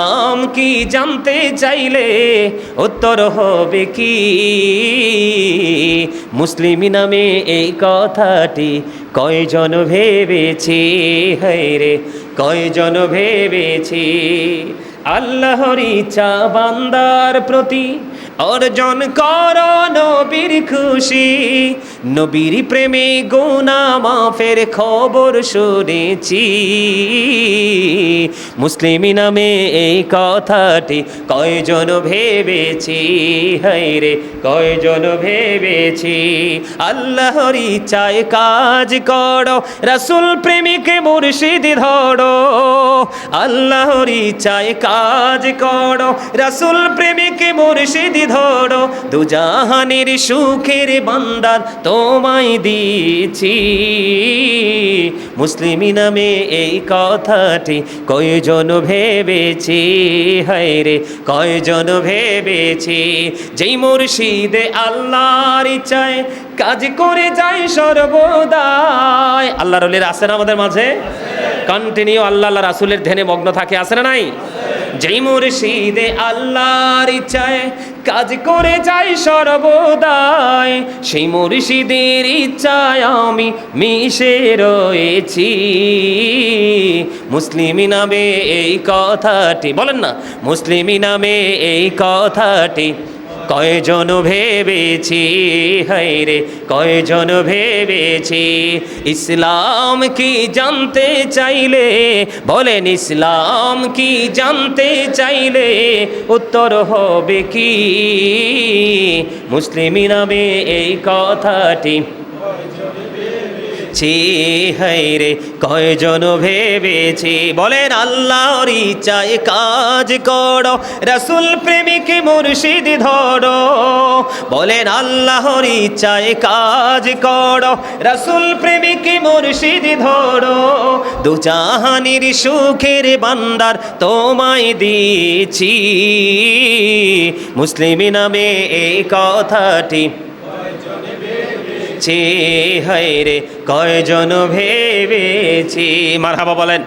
নাম কি জানতে চাইলে উত্তর হবে কি? মুসলিম নামে এই কথাটি কয়জন ভেবেছি? রে, কয়জন ভেবেছি? আল্লাহর ইচ্ছা বান্দার প্রতি অর্জন কর নবীর খুশি। নবীর প্রেমে গুনা মাফের খবর শুনেছি। মুসলিম নামে এই কথাটি, কয়জন ভেবেছি? হাইরে কয়জন ভেবেছি? আল্লাহর ইচ্ছায় কাজ করো, রাসুল প্রেমিকে মুর্শিদ ধরো। আল্লাহর ইচ্ছায় কাজ করো, রাসুল প্রেমিকে মুর্শিদ ধরো। দুজাহানের সুখের বান্দার তোমায় দিয়েছি। মুসলিম নামে এই কথাটি কয়জন ভেবেছি? হায়রে কয়জন ভেবেছি? যেই মুর্শিদে আল্লাহর ইচ্ছায় কাজ করে যায় সর্বদায় আল্লাহ রলির আছেন আমাদের মাঝে? কন্টিনিউ আল্লাহ রাসুলের ধ্যানে মগ্ন থাকে, আছে না নাই? যেই মুর্শিদে আল্লাহর ইচ্ছায় কাজ করে যাই সর্বদাই, সেই মুর্শিদের ইচ্ছায় আমি মিশে রয়েছি। মুসলিমি নামে এই কথাটি, বলেন না, মুসলিমি নামে এই কথাটি কয়জন ভেবেছি? হাইরে কয়জন ভেবেছি? ইসলাম কি জানতে চাইলে? বলেন ইসলাম কি জানতে চাইলে? উত্তর হবে কি? মুসলিমি নামে এই কথাটি ছি হাইরে কয়জন ভেবেছি? বলেন, আল্লাহর ইচ্ছায় কাজ করো, রাসুল প্রেমিকে মুর্শিদ ধরো। বলেন, আল্লাহর ইচ্ছায় কাজ করো, রাসুল প্রেমিকে মুর্শিদ ধরো। দু জাহানির সুখের বান্দার তোমায় দিয়েছি। মুসলিম নামে এই কথাটি ছি হায় রে কয়জন ভেবেছি? মারহাবা বলেন।